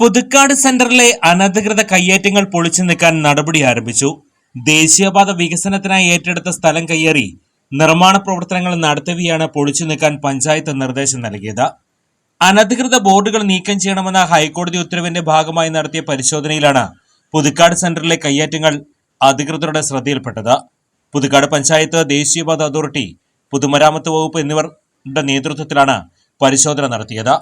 പുതുക്കാട് സെന്ററിലെ അനധികൃത കയ്യേറ്റങ്ങൾ പൊളിച്ചു നീക്കാൻ നടപടി ആരംഭിച്ചു. ദേശീയപാത വികസനത്തിനായി ഏറ്റെടുത്ത സ്ഥലം കയ്യേറി നിർമ്മാണ പ്രവർത്തനങ്ങൾ നടത്തുകയാണ് പൊളിച്ചു നീക്കാൻ പഞ്ചായത്ത് നിർദ്ദേശം നൽകിയത്. അനധികൃത ബോർഡുകൾ നീക്കം ചെയ്യണമെന്ന ഹൈക്കോടതി ഉത്തരവിന്റെ ഭാഗമായി നടത്തിയ പരിശോധനയിലാണ് പുതുക്കാട് സെന്ററിലെ കയ്യേറ്റങ്ങൾ അധികൃതരുടെ ശ്രദ്ധയിൽപ്പെട്ടത്. പുതുക്കാട് പഞ്ചായത്ത് ദേശീയപാത അതോറിറ്റി പൊതുമരാമത്ത് വകുപ്പ് എന്നിവരുടെ നേതൃത്വത്തിലാണ് പരിശോധന നടത്തിയത്.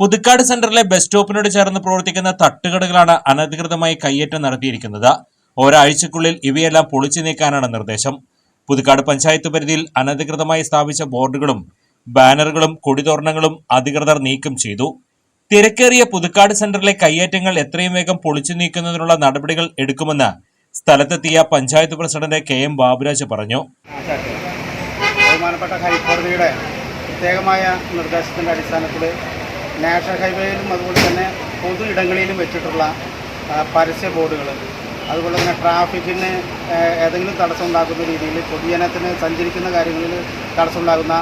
പുതുക്കാട് സെന്ററിലെ ബസ് സ്റ്റോപ്പിനോട് ചേർന്ന് പ്രവർത്തിക്കുന്ന തട്ടുകടകളാണ് അനധികൃതമായി കയ്യേറ്റം നടത്തിയിരിക്കുന്നത്. ഒരാഴ്ചക്കുള്ളിൽ ഇവയെല്ലാം പൊളിച്ചു നീക്കാനാണ് നിർദ്ദേശം. പുതുക്കാട് പഞ്ചായത്ത് പരിധിയിൽ അനധികൃതമായി സ്ഥാപിച്ച ബോർഡുകളും ബാനറുകളും കൊടിതോരണങ്ങളും അധികൃതർ നീക്കം ചെയ്തു. തിരക്കേറിയ പുതുക്കാട് സെന്ററിലെ കയ്യേറ്റങ്ങൾ എത്രയും വേഗം പൊളിച്ചു നീക്കുന്നതിനുള്ള നടപടികൾ എടുക്കുമെന്ന് സ്ഥലത്തെത്തിയ panchayat president K M Baburaj പറഞ്ഞു. ബഹുമാനപ്പെട്ട ഹൈക്കോടതിയുടെ പ്രത്യേകമായ നിർദ്ദേശത്തിന്റെ അടിസ്ഥാനത്തിൽ നാഷണൽ ഹൈവേയിലും അതുപോലെ തന്നെ പൊതു ഇടങ്ങളിലും വെച്ചിട്ടുള്ള പരസ്യ ബോർഡുകൾ അതുപോലെ തന്നെ ട്രാഫിക്കിന് ഏതെങ്കിലും തടസ്സം ഉണ്ടാക്കുന്ന രീതിയിൽ പൊതുജനത്തിന് സഞ്ചരിക്കുന്ന കാര്യങ്ങളിൽ തടസ്സമുണ്ടാകുന്ന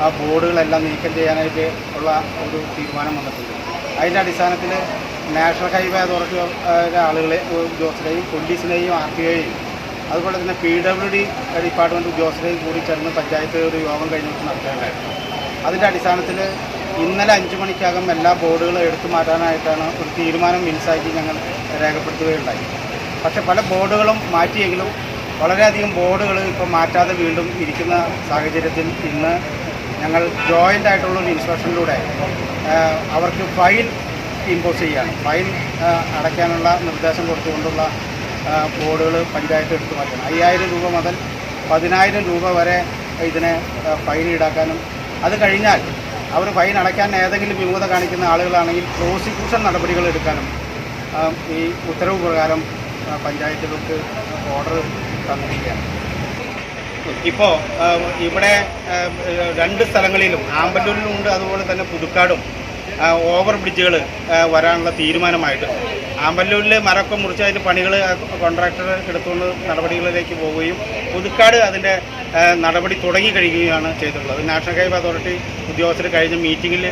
ആ ബോർഡുകളെല്ലാം നീക്കം ചെയ്യാനായിട്ട് ഉള്ള ഒരു തീരുമാനം വന്നിട്ടുണ്ട്. അതിന്റെ അടിസ്ഥാനത്തിൽ നാഷണൽ ഹൈവേ അതോറിറ്റി ആളുകളെ ഉദ്യോഗസ്ഥരെയും പോലീസിനെയും ആർ ടി അതുപോലെ തന്നെ പി ഡബ്ല്യു ഡി ഡിപ്പാർട്ട്മെന്റ് ഉദ്യോഗസ്ഥരെയും കൂടി ചേർന്ന് പഞ്ചായത്ത് ഒരു യോഗം കഴിഞ്ഞിട്ട് നടത്തേണ്ടതായിരുന്നു അതിന്റെ അടിസ്ഥാനത്തിൽ ഇന്നലെ അഞ്ച് മണിക്കകം എല്ലാ ബോർഡുകളും എടുത്തു മാറ്റാനായിട്ടാണ് ഒരു തീരുമാനം മിൻസാക്കി ഞങ്ങൾ രേഖപ്പെടുത്തുകയുണ്ടായി. പക്ഷെ പല ബോർഡുകളും മാറ്റിയെങ്കിലും വളരെയധികം ബോർഡുകൾ ഇപ്പോൾ മാറ്റാതെ വീണ്ടും ഇരിക്കുന്ന സാഹചര്യത്തിൽ ഇന്ന് ഞങ്ങൾ ജോയിന്റ് ആയിട്ടുള്ള ഒരു ഇൻസ്പെക്ഷനിലൂടെ അവർക്ക് ഫൈൻ ഇമ്പോസ് ചെയ്യാണ് ഫൈൻ അടയ്ക്കാനുള്ള നിർദ്ദേശം കൊടുത്തുകൊണ്ടുള്ള ബോർഡുകൾ പഞ്ചായത്ത് എടുത്തു മാറ്റണം അയ്യായിരം രൂപ മുതൽ പതിനായിരം രൂപ വരെ ഇതിനെ ഫൈൻ ഈടാക്കാനും അത് കഴിഞ്ഞാൽ അവർ ഫൈൻ അടയ്ക്കാൻ ഏതെങ്കിലും വിമുഖത കാണിക്കുന്ന ആളുകളാണെങ്കിൽ പ്രോസിക്യൂഷൻ നടപടികൾ എടുക്കാനും ഈ ഉത്തരവ് പ്രകാരം പഞ്ചായത്തുകൾക്ക് ഓർഡർ തന്നിരിക്കുകയാണ്. ഇപ്പോൾ ഇവിടെ രണ്ട് സ്ഥലങ്ങളിലും ആമ്പല്ലൂരിലും ഉണ്ട് അതുപോലെ തന്നെ പുതുക്കാടും ഓവർ ബ്രിഡ്ജുകൾ വരാനുള്ള തീരുമാനമായിട്ടുണ്ട്. ആമ്പല്ലൂരിൽ മരമൊക്കെ മുറിച്ച് അതിന്റെ പണികൾ കോൺട്രാക്ടർ എടുത്തുകൊണ്ട് നടപടികളിലേക്ക് പോവുകയും പുതുക്കാട് അതിന്റെ നടപടി തുടങ്ങി കഴിയുകയാണ് ചെയ്തിട്ടുള്ളത്. നാഷണൽ ഹൈവേ അതോറിറ്റി ഉദ്യോഗസ്ഥർ കഴിഞ്ഞ മീറ്റിങ്ങിൽ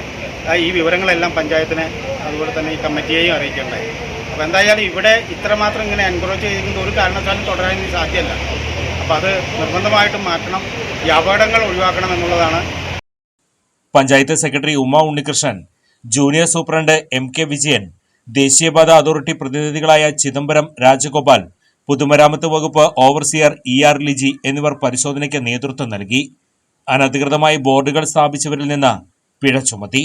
ഈ വിവരങ്ങളെല്ലാം പഞ്ചായത്തിനെ അതുപോലെ തന്നെ ഈ കമ്മിറ്റിയെയും അറിയിക്കേണ്ടായി അപ്പോൾ എന്തായാലും ഇവിടെ ഇത്രമാത്രം ഇങ്ങനെ എൻക്രോച്ച് ചെയ്തിരിക്കുന്ന ഒരു കാരണത്താലും തുടരാൻ ഇനി സാധ്യമല്ല. അപ്പോൾ അത് നിർബന്ധമായിട്ടും മാറ്റണം. ഈ അപകടങ്ങൾ ഒഴിവാക്കണം എന്നുള്ളതാണ്. Panchayat secretary Umma Unnikrishnan junior superintendent M K Vijayan ദേശീയപാത അതോറിറ്റി പ്രതിനിധികളായ ചിദംബരം രാജഗോപാൽ പൊതുമരാമത്ത് വകുപ്പ് ഓവർസിയർ ഇ ആർ ലിജി എന്നിവർ പരിശോധനയ്ക്ക് നേതൃത്വം നൽകി. അനധികൃതമായി ബോർഡുകൾ സ്ഥാപിച്ചവരിൽ നിന്ന് പിഴ ചുമത്തി.